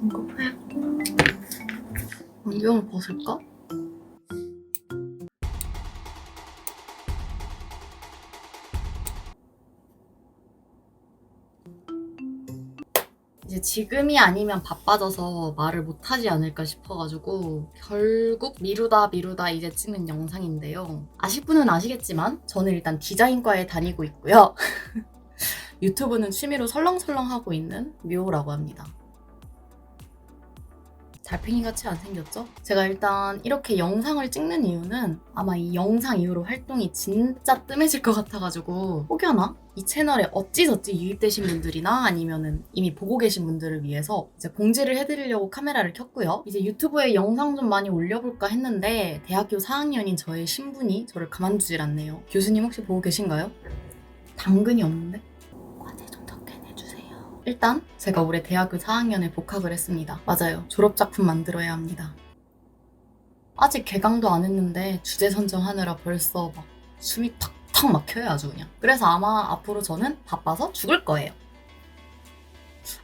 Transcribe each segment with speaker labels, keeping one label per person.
Speaker 1: 팔고 안경을 벗을까? 이제 지금이 아니면 바빠져서 말을 못하지 않을까 싶어가지고 결국 미루다 미루다 이제 찍는 영상인데요. 아실 분은 아시겠지만 저는 일단 디자인과에 다니고 있고요. 유튜브는 취미로 설렁설렁 하고 있는 묘라고 합니다. 달팽이 같이 안 생겼죠? 제가 일단 이렇게 영상을 찍는 이유는 아마 이 영상 이후로 활동이 진짜 뜸해질 것 같아가지고 혹여나 이 채널에 어찌저찌 유입되신 분들이나 아니면은 이미 보고 계신 분들을 위해서 이제 공지를 해드리려고 카메라를 켰고요. 이제 유튜브에 영상 좀 많이 올려볼까 했는데 대학교 4학년인 저의 신분이 저를 가만두질 않네요. 교수님 혹시 보고 계신가요? 당근이 없는데? 일단 제가 올해 대학교 4학년에 복학을 했습니다. 맞아요. 졸업작품 만들어야 합니다. 아직 개강도 안 했는데 주제 선정하느라 벌써 막 숨이 턱턱 막혀요 아주 그냥. 그래서 아마 앞으로 저는 바빠서 죽을 거예요.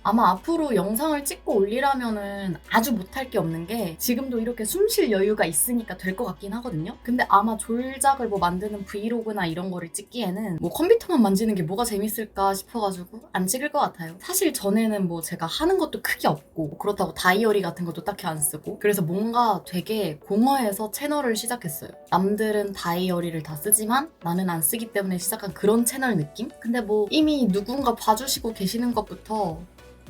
Speaker 1: 아마 앞으로 영상을 찍고 올리라면은 아주 못할 게 없는 게 지금도 이렇게 숨 쉴 여유가 있으니까 될 것 같긴 하거든요. 근데 아마 졸작을 뭐 만드는 브이로그나 이런 거를 찍기에는 뭐 컴퓨터만 만지는 게 뭐가 재밌을까 싶어가지고 안 찍을 것 같아요. 사실 전에는 뭐 제가 하는 것도 크게 없고 그렇다고 다이어리 같은 것도 딱히 안 쓰고 그래서 뭔가 되게 공허해서 채널을 시작했어요. 남들은 다이어리를 다 쓰지만 나는 안 쓰기 때문에 시작한 그런 채널 느낌? 근데 뭐 이미 누군가 봐주시고 계시는 것부터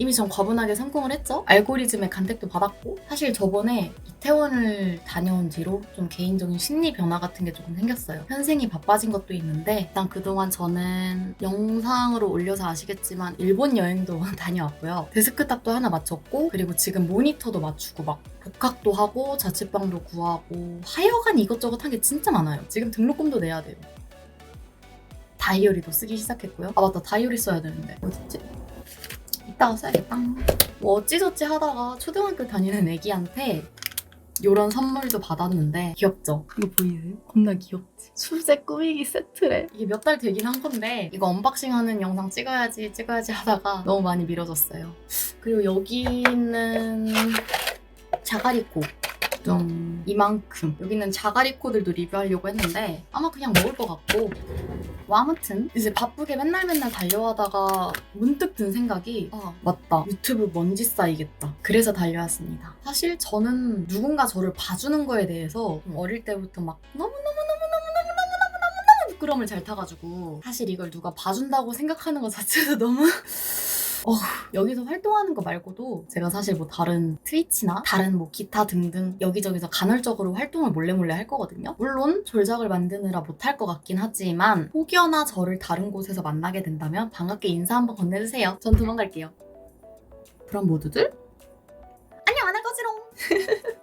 Speaker 1: 이미 전 과분하게 성공을 했죠. 알고리즘에 간택도 받았고 사실 저번에 이태원을 다녀온 뒤로 좀 개인적인 심리 변화 같은 게 조금 생겼어요. 현생이 바빠진 것도 있는데 일단 그동안 저는 영상으로 올려서 아시겠지만 일본 여행도 다녀왔고요. 데스크탑도 하나 맞췄고 그리고 지금 모니터도 맞추고 막 복학도 하고 자취방도 구하고 하여간 이것저것 한 게 진짜 많아요. 지금 등록금도 내야 돼요. 다이어리도 쓰기 시작했고요. 아 맞다 다이어리 써야 되는데 어딨지? 이따가 써야겠다. 뭐 어찌저찌 하다가 초등학교 다니는 애기한테 요런 선물도 받았는데 귀엽죠? 이거 보이세요? 겁나 귀엽지? 수제 꾸미기 세트래. 이게 몇 달 되긴 한 건데 이거 언박싱 하는 영상 찍어야지 찍어야지 하다가 너무 많이 미뤄졌어요. 그리고 여기는 자가리코. 좀 이만큼. 여기는 자가리 코들도 리뷰하려고 했는데 아마 그냥 먹을 것 같고. 뭐 아무튼 이제 바쁘게 맨날 맨날 달려하다가 문득 든 생각이 아 맞다. 유튜브 먼지 쌓이겠다. 그래서 달려왔습니다. 사실 저는 누군가 저를 봐주는 거에 대해서 좀 어릴 때부터 막 너무너무너무너무너무너무너무너무 부끄러움을 잘 타가지고 사실 이걸 누가 봐준다고 생각하는 것 자체도 너무 어, 여기서 활동하는 거 말고도 제가 사실 뭐 다른 트위치나 다른 뭐 기타 등등 여기저기서 간헐적으로 활동을 몰래 몰래 할 거거든요. 물론 졸작을 만드느라 못할 것 같긴 하지만 혹여나 저를 다른 곳에서 만나게 된다면 반갑게 인사 한번 건네주세요. 전 도망갈게요. 그럼 모두들 안녕 안 할 거지롱.